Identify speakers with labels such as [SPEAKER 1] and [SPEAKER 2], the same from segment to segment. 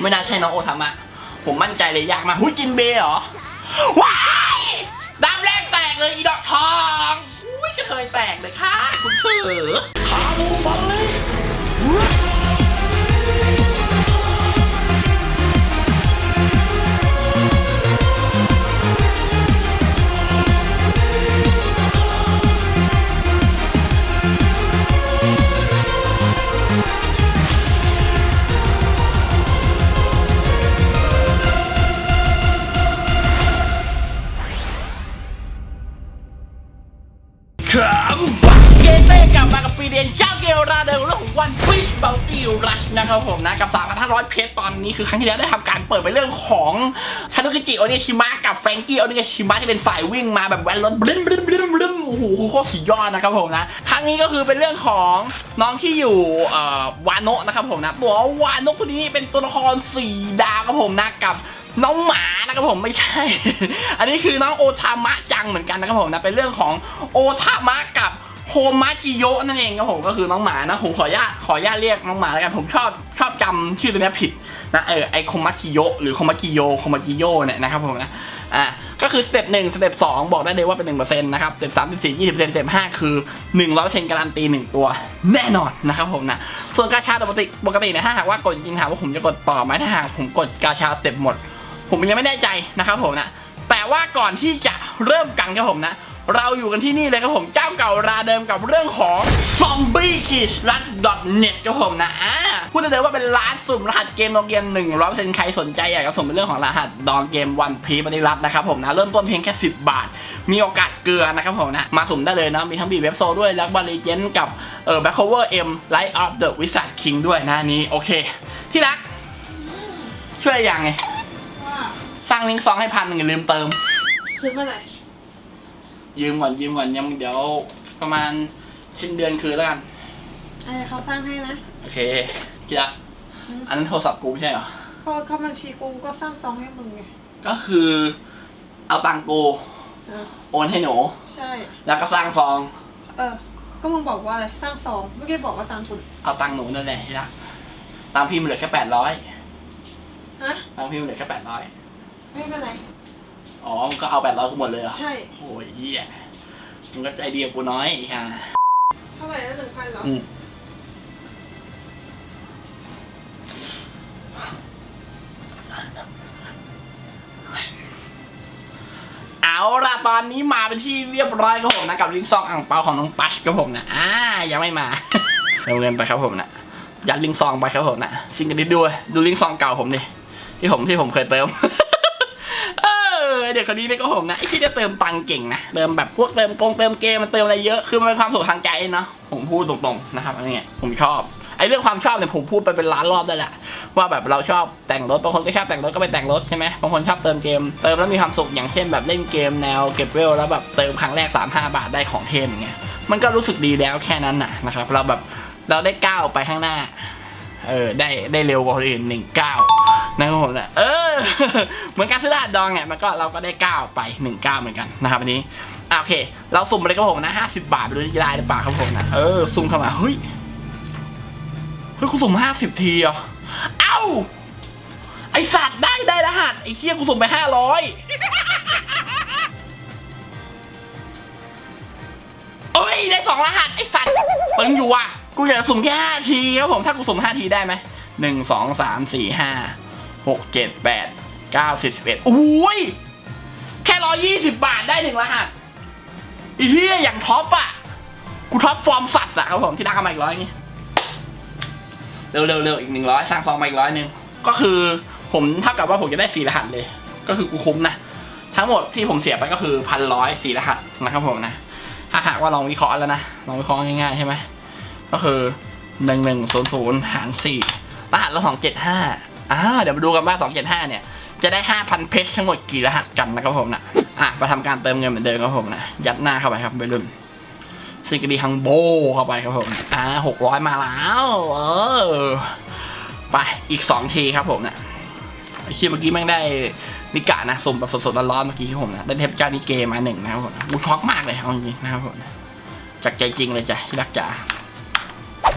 [SPEAKER 1] ไม่น่าใช่น้องโอทามะผมมั่นใจเลยยากมากหุ้ยกินเบย์เหรอ ว้ายดำแรกแตกเลยอีดอกทองหุ้ยจะเคยแตกเลยค่ะ คุณเสือขาบูฟันเลย วันฟิชเบลตีรัชนะครับผมนะกับ 3,500 เพชรตอนนี้คือครั้งที่แล้วได้ทำการเปิดไปเรื่องของฮานุกิจิโอเนชิมะกับแฟรงกี้โอเนชิมะที่เป็นฝ่ายวิ่งมาแบบแวนรถบลึ้มบลึ้มบลึ้มบลึ้มโอ้โหโคตรสุดยอดนะครับผมนะครั้งนี้ก็คือเป็นเรื่องของน้องที่อยู่เอ่อวาโนะนะครับผมนะตัววาโนะคนนี้เป็นตัวละครสี่ดาวครับผมนะกับน้องหมานะครับผมไม่ใช่ อันนี้คือน้องโอทามะจังเหมือนกันนะครับผมนะเป็นเรื่องของโอทามะกับ โฮมาจิโยนั่นเองครับผมก็คือน้องหมานะผมขออนุญาตขออนุญาตเรียกน้องหมาแล้วกันผมชอบชอบจำชื่อตัวนี้ผิดนะเออไอโคมาจิโยหรือโคมาจิโยโคมาจิโยเนี่ยนะครับผมนะอ่าก็คือสเต็ปหนึ่งสเต็ปสองบอกได้เลยว่าเป็นหนึ่งเปอร์เซ็นต์นะครับสเต็ปสามสิบสี่ยี่สิบเปอร์เซ็นต์สเต็ปห้าคือหนึ่งร้อยเปอร์เซ็นต์การันตีหนึ่งตัวแน่นอนนะครับผมนะส่วนกาชาปกติปกติเนี่ยถ้าหากว่ากดจริงๆถามว่าผมจะกดต่อไหมถ้าหากผมกดกาชาสเต็ปหมด ผมยังไม่แน่ใจนะครับผมนะแต่ว่าก่อนที่จะเริ่มกันครับผมนะ เราอยู่กันที่นี่เลยครับผมเจ้าเก่าราเดิมกับเรื่องของ zombie k i d r a t net ครับผมนะอ่าพูดได้เลยว่าเป็นร้านสุ่มรหัสเกมโรงเรียน100%ใครสนใจอยากจะสุ่มเป็นเรื่องของรหัสดองเกมวันพีปฏิรัตนะครับผมนะเริ่มต้นเพียงแค่ 10 บาท มีโอกาสเกลือนะครับผมนะมาสุ่มได้เลยนะมีทั้งบีเว็บโซด้วยแล้วบาลีเจนกับเอ่อ back cover m light of the wizard king ด้วยนะนี้โอเค ที่รัก ช่วยอย่างไงสร้างลิงก์ซองให้พันหนึ่งอย่าลืมเติม
[SPEAKER 2] ซื้อเมื่อไหร่
[SPEAKER 1] ยืมก่อนยืมก่อนยังเดี๋ยวประมาณสิ้นเดือนคืนแล้วกัน
[SPEAKER 2] อะไรเขาสร้างให้นะ
[SPEAKER 1] โอเคกีฬาอันนั้นโทรศัพท์กูไม่ใช่เหรอ
[SPEAKER 2] ก็เข้าบัญชีกูก็สร้างซองให้มึงไง
[SPEAKER 1] ก็คือเอาตังค์กู
[SPEAKER 2] เออ
[SPEAKER 1] โอนให้หนู
[SPEAKER 2] ใช่
[SPEAKER 1] แล้วก็สร้างซอง
[SPEAKER 2] เออ ก็มึงบอกว่าอะไรสร้างซองเมื่อกี้บอกว่าตามคุณ
[SPEAKER 1] เอาตังค์หนูนั่นแหละที่รักตังค์พี่มันเหลือแค่แปดร้อย
[SPEAKER 2] ฮะ
[SPEAKER 1] ตังค์พี่มันเหลือแค่แปดร้อย
[SPEAKER 2] ไม่เป็นไร
[SPEAKER 1] อ๋อมึงก็เอาแปดร้อยกูหมดเลยเหรอ
[SPEAKER 2] ใช่
[SPEAKER 1] โอ้ยเหี้ยมึงก็ใจดีกับกูน้อยอีกค่ะ
[SPEAKER 2] เท่าไหร่นะหนึ่งพันเหรอ
[SPEAKER 1] อืมเอาล่ะตอนนี้มาเป็นที่เรียบร้อยครับผมนะกับลิงก์ซองอ่างเปาของน้องปัชครับผมนะอ่ายังไม่มาเอาเงินไปครับผมนะยัดลิงก์ซองไปครับผมนะซิงกันดิดูดูลิงก์ซองเก่าผมดิที่ผมที่ผมเคยเติมเออ เด็กคนนี้เนี่ยก็ผมนะไอ้ที่จะเติมตังเก่งนะเติมแบบพวกเติมกงเติมเกมมันเติมอะไรเยอะคือมันเป็นความสุขทางใจเนาะผมพูดตรงๆนะครับอันนี้ผมชอบไอ้เรื่องความชอบเนี่ยผมพูดไปเป็นล้านรอบได้แหละว่าแบบเราชอบแต่งรถบางคนก็ชอบแต่งรถก็ไปแต่งรถใช่ไหมบางคนชอบเติมเกมเติมแล้วมีความสุขอย่างเช่นแบบเล่นเกมแนวเก็บเวลแล้วแบบเติมครั้งแรก 3 5 บาทได้ของเทมอย่างเงี้ยมันก็รู้สึกดีแล้วแค่นั้นน่ะนะครับ เราแบบเราได้ก้าวไปข้างหน้าเออได้ได้เร็วกว่าคนอื่นหนึ่งก้าว นะครับผมนะเออ เหมือนการซื้อรหัสดองเนี่ยมันก็เราก็ได้ก้าไปหนึ่งเก้าเหมือนกันนะครับอันนี้อะโอเค เราสุ่มไปเลยครับผมนะห้าสิบาทไปดูที่ได้หรือเปล่าครับผมนะเออสุ่มเข้ามาเฮ้ยเฮ้ยกูสุ่มห้าสิบทีเหรอเอ้าไอสัตว์ได้ได้รหัสไอเคียกูสุ่มไปห้าร้อยเอ้ยได้สองรหัสไอสัตว์ปึงอยู่ว่ะกูอยากจะสุ่มแค่ห้าทีครับผมถ้ากูสุ่มห้าทีได้ไหมหนึ่งสองสามสี่ห้า หกเจ็ดแปดเก้าสิบสิบเอ็ดอุ้ย แค่ร้อยี่สิบบาทได้หนึ่งรหัสอีเหี้ยอย่างท็อปอะ กูท็อปฟอร์มสัตว์อะครับผมที่ได้กันมาอีกร้อยนี่เร็วเร็วเร็วอีกหนึ่งร้อยสร้างซองมาอีกร้อยหนึ่งก็คือผมเท่ากับว่าผมจะได้สี่รหัสเลย ก็คือกูคุ้มนะ ทั้งหมดที่ผมเสียไปก็คือพันร้อยสี่รหัสนะครับผมนะถ้าหากว่าลองวิเคราะห์แล้วนะลองวิเคราะห์ง่ายๆใช่ไหมก็คือหนึ่งหนึ่งศูนย์ศูนย์หารสี่รหัสละสองเจ็ดห้า อ่าเดี๋ยวมาดูกันว่าสองเจ็ดห้าเนี่ย จะได้ห้าพันเพชรทั้งหมดกี่รหัสกันนะครับผมนะอะมาทำการเติมเงินเหมือนเดิมครับผมนะ ยัดหน้าเข้าไปครับไปรุ่นซิกดีฮังโบเข้าไปครับผม อ่าหกร้อยมาแล้ว เออ ไปอีกสองทีครับผมนะไอ้เคียเมื่อกี้แม่งได้มิกะนะสมแบบสดๆร้อนๆเมื่อกี้ที่ผมนะได้เทพเจ้านิเกมาหนึ่งนะครับผมกูช็อกมากเลยเอาจริงนะครับผมจากใจจริงเลยจ้ะที่รักจ๋า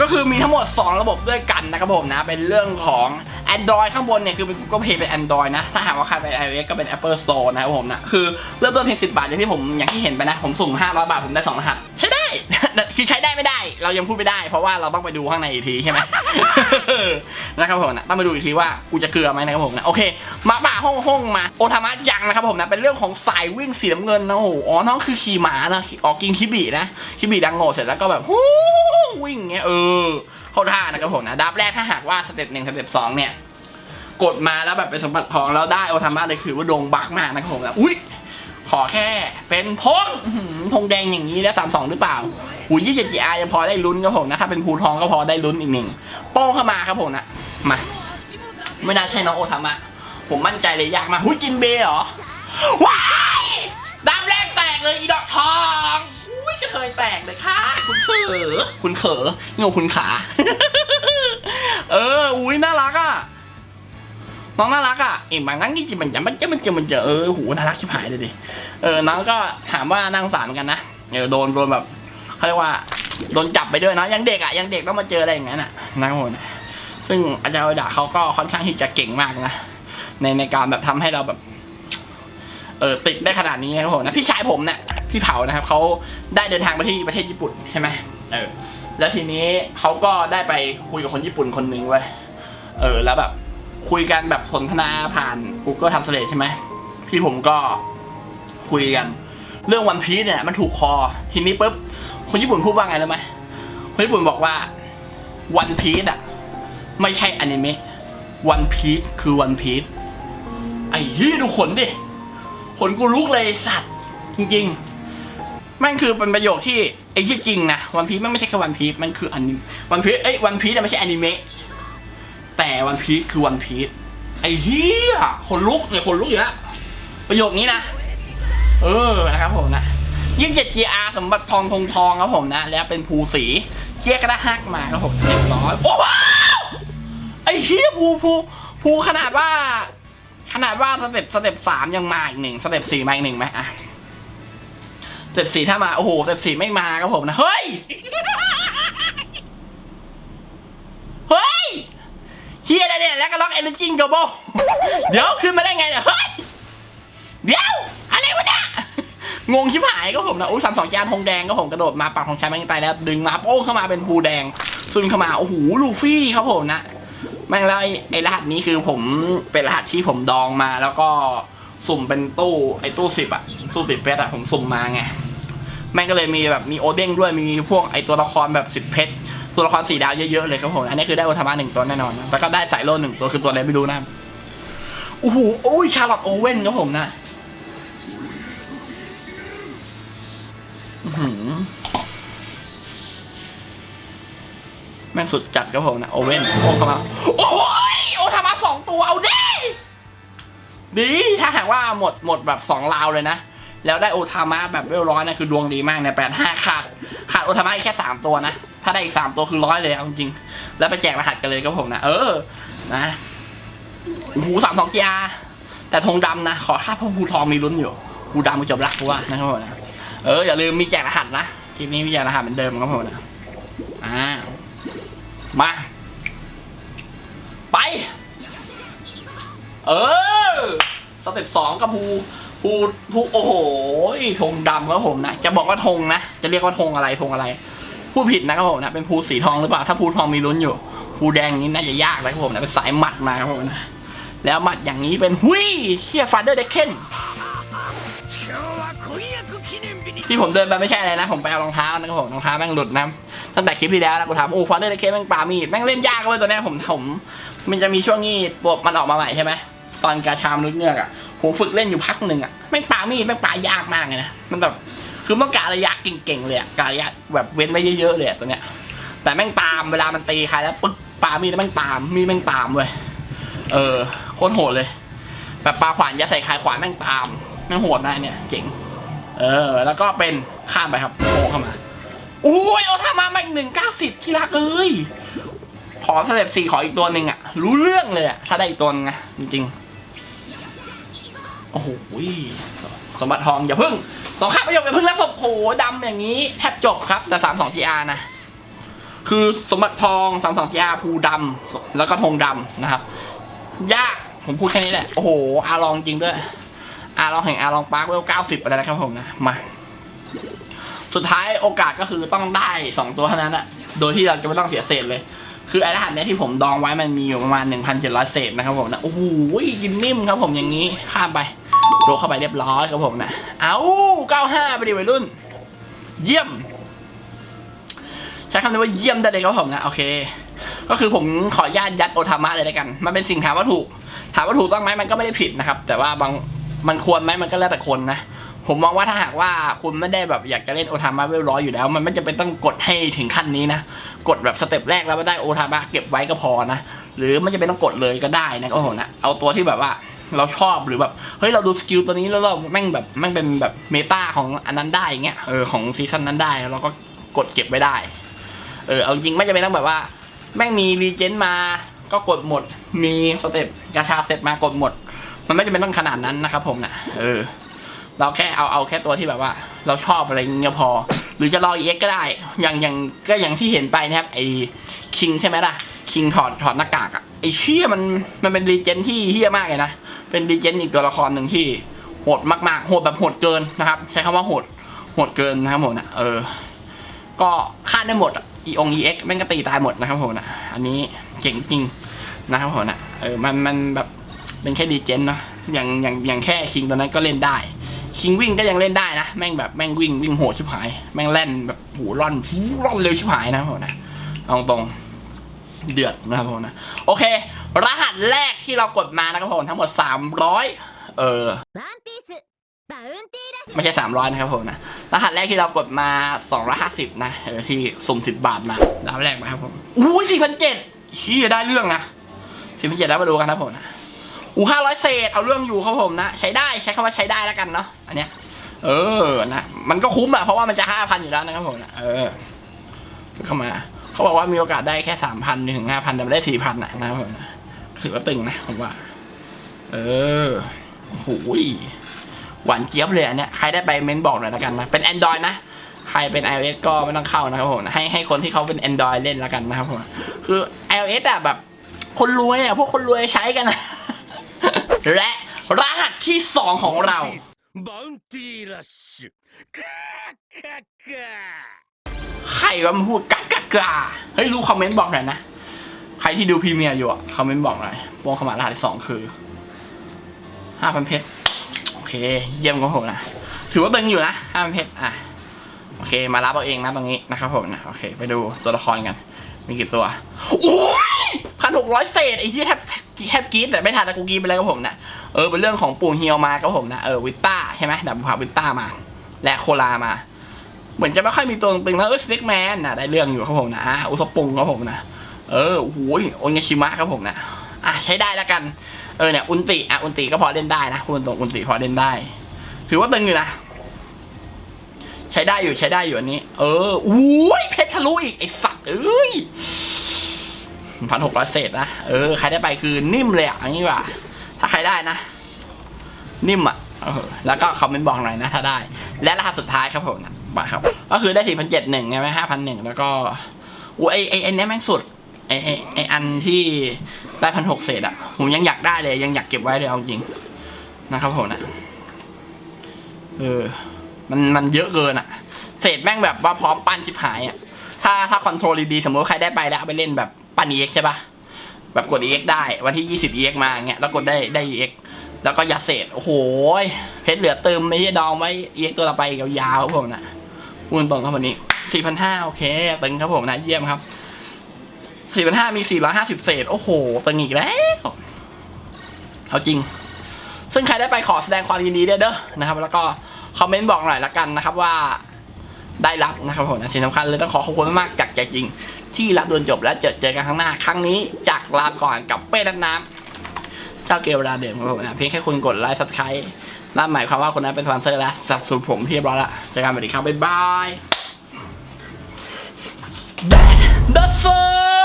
[SPEAKER 1] ก็คือมีทั้งหมด 2 ระบบด้วยกันนะครับผมนะ เป็นเรื่องของ Android ข้างบนเนี่ยคือเป็น Google Play เป็น Android นะ ถ้าหากว่าใครเป็น iOS ก็เป็น Apple Store นะครับผมนะคือเริ่มต้นเพียง10 บาท อย่างที่ผมอย่างที่เห็นไปนะ ผมสุ่ม 500 บาท ผมได้ 2 รหัส ใช้ได้ คือใช้ได้ไม่ได้ เรายังพูดไม่ได้ เพราะว่าเราต้องไปดูข้างในอีกทีใช่ไหมนะครับผมนะต้องมาดูอีกทีว่ากูจะเกลือไหมนะครับผมนะโอเค มาบ่าห้องห้องมาโอทามะยังนะครับผมนะเป็นเรื่องของสายวิ่งสีน้ำเงินนะโอ้โหอ๋อน้องคือขี่หมานะออกกินคิบินะคิบิดังโง่เสร็จแล้วก็แบบวิ่งเงี้ยเออ เข้าท่านะครับผมนะดับแรกถ้าหากว่าสเต็ปหนึ่งสเต็ปสองเนี่ยกดมาแล้วแบบเป็นสมบัติทองแล้วได้โอทามะเลยคือว่าโดงบักมากนะครับผมนะอุ้ยขอแค่เป็นพงพงแดงอย่างนี้แล้วสามสองหรือเปล่าหูยี่เจ็ดจีอายังพอได้ลุ้นครับผมนะถ้าเป็นภูทองก็พอได้ลุ้นอีกหนึ่งโป้งเข้ามาครับผมนะมาไม่น่าใช่น้องโอทามะผมมั่นใจเลยยากมาหุ้ยจินเบย์เหรอว้ายดามแรกแตกเลยอีดอกทอง เคยแตกเลยค่ะ คุณเขอคุณเขอเงาคุณขา เออ อุ้ยน่ารักอะ น้องน่ารักอะเอ็มบางงั้นจริงๆมันจะมันจะมันจะมันจะเออหูน่ารักชิบหายเลยดิ เออ น้องก็ถามว่าน่างสารกันนะ เออ โดน โดนแบบเขาเรียกว่า โดนจับไปด้วยเนาะยังเด็กอะ ยังเด็กต้องมาเจออะไรอย่างนั้นอะนะครับผมซึ่งอาจารย์ดาเขาก็ค่อนข้างที่จะเก่งมากนะ ในในการแบบทำให้เราแบบ เออติดได้ขนาดนี้นะครับผมนะพี่ชายผมเนี่ย พี่เผานะครับเขาได้เดินทางไปที่ประเทศญี่ปุ่นใช่ไหมเออ แล้วทีนี้เขาก็ได้ไปคุยกับคนญี่ปุ่นคนหนึ่งเว้เออ แล้วแบบคุยกันแบบสนทนาผ่าน Google Translate ใช่ไหมพี่ผมก็คุยกัน เรื่องวันพี e เนี่ยมันถูกคอทีนี้ปุ๊บคนญี่ปุ่นพูดว่าไงรู้ไหมคนญี่ปุ่นบอกว่าวันพี e อะไม่ใช่อนิเมะวันพี e คือวันพี e ไอ้ที่ดูขนดิขนกูลุกเลยสัตว์ จริง ๆ ม่งคือเป็นประโยคที่ไอ้ที่จริงนะวันพี e แม่งไม่ใช่แค่วันพี e มันคืออันวันพี e เอ้ยวันพี e เนี่ยไม่ใช่อนิเมะแต่วันพีชคือวันพีชไอ้เหี้ยขนลุกเนี่ยขนลุกอยู่แล้วประโยคนี้นะเออนะครับผมนะยิ่งเจ็ด GR สมบัติทองทองทองครับผมนะแล้วเป็นภูสีเจ๊กระหักมาครับผมเรียบร้อยโอ้ว้าวไอ้เหี้ยภูภูภูขนาดว่า ขนาดว่าสเต็ปสเต็ปสามยังมาอีกหนึ่งสเต็ปสี่มาอีกหนึ่งไหมอะ สเต็ปสี่ถ้ามาโอ้โหสเต็ปสี่ไม่มาครับผมนะ เฮ้ย เฮ้ยเฮียอะไรเนี่ยแล้วก็ล็อกเอเนจิงโกโบเดี๋ยวขึ้นมาได้ไงเนี่ยเฮ้ย เดี๋ยว อะไรวะเนี่ยงงชิบหายก็ผมนะอุ้สามสองจานทงแดงก็ผมกระโดดมาปักของชายแม่งตายแล้ว ดึงมาโป้งเข้ามาเป็นภูแดงซุนเข้ามาโอ้โหลูฟี่ครับผมนะแม่งแล้วไอ้ไอรหัสนี้คือผมเป็นรหัสที่ผมดองมาแล้วก็สุ่มเป็นตู้ไอ้ตู้สิบอะตู้ติดเพชรอะผมสุ่มมาไง แม่งก็เลยมีแบบมีโอเด้งด้วยมีพวกไอตัวละครแบบสิบเพชรตัวละครสีดาวเยอะๆเลยครับผมอันนี้คือได้โอทามะหนึ่งตัวแน่นอนแล้วก็ได้สายโลหนึ่งตัวคือตัวอะไรไม่รู้นะโอ้โหโอ้ยชาลอตโอเว่นครับผมนะหือแม่งสุดจัดครับผมนะโอเว่นโอ้เข้ามาโอ้ยโอทามะสองตัวเอาดิดีถ้าหากว่าหมดหมดแบบสองราวเลยนะ แล้วได้โอทามะแบบเวลร้อยนะคือดวงดีมากในแปดห้าขาดขาดโอทามะอีกแค่สามตัวนะ ถ้าได้อีกสามตัวคือร้อยเลยเอาจริง แล้วไปแจกรหัสกันเลยก็ผมนะ เออ นะโอ้สามสองจีอาแต่ธงดำนะ ขอค่าพระภูทองมีลุ้นอยู่ภูดำกูจบรักกูว่านะครับผมนะ เอออย่าลืมมีแจกรหัสนะ คลิปนี้มีแจกรหัสเหมือนเดิมครับผมนะ อ่า มา ไป เออ สเต็ปสองกับภู ภูภูโอ้โหธงดำครับผมนะ จะบอกว่าธงนะ จะเรียกว่าธงอะไรธงอะไร พูดผิดนะครับผมนะ เป็นภูสีทองหรือเปล่า ถ้าภูทองมีลุ้นอยู่ ภูแดงนี้น่าจะยากนะครับผมนะ เป็นสายหมัดมาครับผมนะ แล้วหมัดอย่างนี้เป็นหุยเฮียฟันเดอร์เดคเคนที่ผมเดินไปไม่ใช่อะไรนะ ผมไปเอารองเท้านะครับผมรองเท้าแม่งหลุดนะตั้งแต่คลิปที่แล้วนะกูถามโอ้ฟันเดอร์เดคเคนแม่งปามีดแม่งเล่นยากเลยตัวนี้ผมผม มันจะมีช่วงนี้ปวมันออกมาใหม่ใช่ไหมตอนกาชามลึกเงือกอะ ผมฝึกเล่นอยู่พักหนึ่งอะแม่งปามีดแม่งปายากมากเลยนะมันแบบคือต้องการระยะเก่งๆเลยอะการระยะแบบเว้นไว้เยอะๆเลยตัวเนี้ย แต่แม่งตามเวลามันตีใครแล้วปึ๊บปามีดแล้วแม่งตามมีดแม่งตามเว้ยเออโคตรโหดเลย แบบปลาขวานยัดใส่ใครขวานแม่งตามแม่งโหดนะเนี่ยเจ๋งเออ แล้วก็เป็นข้ามไปครับโผล่เข้ามาโอ้ยโอทามามาอีกหนึ่งเก้าสิบที่รักเอ้ยขอสเต็ปสี่ขออีกตัวหนึ่งอะรู้เรื่องเลยอะถ้าได้อีกตัวนึงนะจริงๆ โอ้โหสมบัติทองอย่าพึ่งสองข้าประโยคอย่าพึ่งแล้วศพโหดำอย่างนี้แทบจบครับ แต่สามสอง GR นะ คือสมบัติทองสามสองยาภูดำแล้วก็ธงดำนะครับ ยากผมพูดแค่นี้แหละ โอ้โห อาลองจริงด้วย อาลองแห่งอาลองปาร์คเวลเก้าสิบอะไรนะครับผมนะ มา สุดท้ายโอกาสก็คือต้องได้สองตัวเท่านั้นอะโดยที่เราจะไม่ต้องเสียเศษเลย คือไอ้รหัสเนี้ยที่ผมดองไว้มันมีอยู่ประมาณหน1,700 เศษนะครับผมนะ โอ้โห กินนิ่มครับผมอย่างนี้ ข้ามไป โดเข้าไปเรียบร้อยครับผมนะ เอา95ไปดิวัยรุ่น เยี่ยม ใช้คำนี้ว่าเยี่ยมได้เลยครับผมนะ โอเค ก็คือผมขอญาตยัดโอทามะเลยแล้วกัน มันเป็นสิ่งถามว่าถูก ถามว่าถูกต้องไหมมันก็ไม่ได้ผิดนะครับ แต่ว่าบาง มันควรไหมมันก็แล้วแต่คนนะ ผมมองว่าถ้าหากว่าคุณไม่ได้แบบอยากจะเล่นโอทามะเวลร้อยอยู่แล้ว มันไม่จำเป็นต้องกดให้ถึงขั้นนี้นะ กดแบบสเต็ปแรกแล้วไม่ได้โอทามะเก็บไว้ก็พอนะ หรือไม่จำเป็นต้องกดเลยก็ได้นะโอ้โหนะ เอาตัวที่แบบว่า เราชอบหรือแบบเฮ้ยเราดูสกิลตัวนี้แล้วเราแม่งแบบแม่งเป็นแบบเมตาของอันนั้นได้อย่างเงี้ยเออของซีซั่นนั้นได้เราก็กดเก็บไว้ได้ เออเอาจริงไม่จำเป็นต้องแบบว่า แม่งมีรีเจนมาก็กดหมด มีสเต็ปกาชาเสร็จมากดหมด มันไม่จำเป็นต้องขนาดนั้นนะครับผมนะเออ เราแค่เอาเอาแค่ตัวที่แบบว่า เราชอบอะไรเงี้ยพอ หรือจะรอ EX ก็ได้ อย่างอย่างก็อย่างที่เห็นไปนะครับไอ้คิงใช่ไหมล่ะคิงถอดถอดหน้ากากอะไอ้เชี่ยมันมันเป็นรีเจนที่เฮี้ยมากเลยนะ เป็นรีเจนอีกตัวละครหนึ่งที่โหดมากๆโหดแบบโหดเกินนะครับ ใช้คำว่าโหดโหดเกินนะครับผมนะเออ ก็ฆ่าได้หมดอะอีอง EX แม่งก็ตีตายหมดนะครับผมนะอันนี้เจ๋งจริงนะครับผมนะเออมันมันแบบเป็นแค่ดีเจนเนาะอย่างอย่างอย่างแค่คิงตัวนั้นก็เล่นได้คิงวิ่งก็ยังเล่นได้นะ แม่งแบบแม่งวิ่งวิ่งโหดชิบหาย แม่งแล่นแบบหูร่อนหูร่อนเร็วชิบหายนะครับผมนะเอาตรงเดือดนะครับผมนะโอเค รหัสแรกที่เรากดมานะครับผมทั้งหมด 300 เออไม่ใช่ 300 นะครับผมนะ รหัสแรกที่เรากดมา 250 นะเออที่สม10 บาทมาดาวแรกมาครับผมอู้สี่พันเจ็ดชี้จะได้เรื่องนะสี่พันเจ็ดแล้วมาดูกันนะผมนะอู้ห้าร้อยเศษเอาเรื่องอยู่ครับผมนะ ใช้ได้ใช้คำว่าใช้ได้แล้วกันเนาะอันเนี้ยเออนะมันก็คุ้มอะเพราะว่ามันจะห้าพันอยู่แล้วนะครับผมนะเออเข้ามา เขาบอกว่ามีโอกาสได้แค่สามพันถึงห้าพันแต่ได้สี่พันนะครับผมนะ ถือว่าตึงนะผมว่า เออหูยหวานเจี๊ยบเลยอันเนี้ยใครได้ไปเม้นบอกหน่อยละกันนะ เป็น Android นะ ใครเป็น iOS ก็ไม่ต้องเข้านะครับผมให้ให้คนที่เขาเป็น Android เล่นละกันนะครับผมคือ iOS อะแบบ คนรวยอะพวกคนรวยใช้กันนะและรหัสที่สองของเรา
[SPEAKER 3] Bounty Rush
[SPEAKER 1] ใครว่ามันพูดกักกักกาให้รู้คอมเมนต์บอกหน่อยนะ ใครที่ดูพรีเมียร์อยู่อะคอมเมนต์บอกหน่อยโปรขมารหัสที่สองคือห้าพันเพชรโอเค เยี่ยมของผมนะ ถือว่าตึงอยู่นะห้าพันเพชรอะโอเค มารับเอาเองนะตรงนี้นะครับผมนะโอเค ไปดูตัวละครกัน มีกี่ตัว โอ้ยพันหกร้อยเศษไอ้ที่แทบแทบกรีดแต่ไม่ทันนะกูกีไปแล้วครับผมนะเออเป็นเรื่องของปู่เฮียวมาครับผมนะเออวิต้าใช่ไหมดับบุพาวิต้ามา และโคลามา เหมือนจะไม่ค่อยมีตัวตึงแล้วเออสเน็กแมนนะได้เรื่องอยู่ครับผมนะอะอุงครับผมนะ เออโอ้โหโอนยาชิมะครับผมนะอะใช้ได้แล้วกัน เออเนี่ยอุนติอะอุนติก็พอเล่นได้นะคุณตรงอุนติพอเล่นได้ ถือว่าตึงอยู่นะ ใช้ได้อยู่ใช้ได้อยู่อันนี้ เอออุ้ยเพชรทะลุอีกไอสัตว์เอ้ยพันหกร้อยเศษนะ เออใครได้ไปคือนิ่มเลยอะอย่างนี้ว่า ถ้าใครได้นะ นิ่มอะแล้วก็คอมเมนต์บอกหน่อยนะถ้าได้ และรหัสสุดท้ายครับผมนะมาครับ ก็คือได้สี่พันเจ็ดหนึ่งใช่ไหมห้าพันหนึ่งแล้วก็อูไอไอไอเนี้ยแม่งสุด ไอไอไออันที่ได้พันหกเศษอะผมยังอยากได้เลย ยังอยากเก็บไว้เลยเอาจริงนะครับผมนะเออ มันมันเยอะเกินอะเศษแม่งแบบว่าพร้อมปั้นชิบหายอะถ้าถ้าคอนโทรลดีๆสมมติใครได้ไปแล้วเอาไปเล่นแบบปั้น EX ใช่ปะแบบกด EX ได้วันที่20 EX มาเงี้ยแล้วกดได้ได้ EX แล้วก็ยาเศษ โอ้โหเพชรเหลือเติมไม่ใช่ดองไว้ EX ตัวต่อไปยาวๆครับผมนะพูดตรงครับวันนี้4,500โอเคตึงครับผมนะเยี่ยมครับ 4,500มี450เศษ โอ้โหตึงอีกแล้ว เอาจริง ซึ่งใครได้ไปขอแสดงความยินดีด้วยเด้อนะครับ แล้วก็คอมเมนต์บอกหน่อยละกันนะครับว่าได้รับนะครับผมนะสิ่งสำคัญเลยต้องขอขอบคุณมากๆจากใจจริง ที่รับโดนจบและเจอเจอกันข้งหน้า ครั้งนี้จากลาก่อนกับเป้ดันน้ำเจ้าเกลเวลาเดิมครับผมนะเพียงแค่คุณกดไลค์ซับสไครต์นั่นหมายความว่าคนนั้นเป็นสปอนเซอร์แล้วสับสนผมเรียบร้อยละเจอกันสวัสดีครับบ๊ายบาย The Sun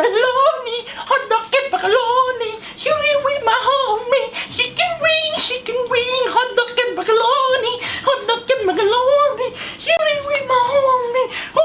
[SPEAKER 1] baloney, hot dog and macaroni. She will with my homie. She can wing, she can wing, hot dog and macaroni, hot dog and macaroni. She will with my homie.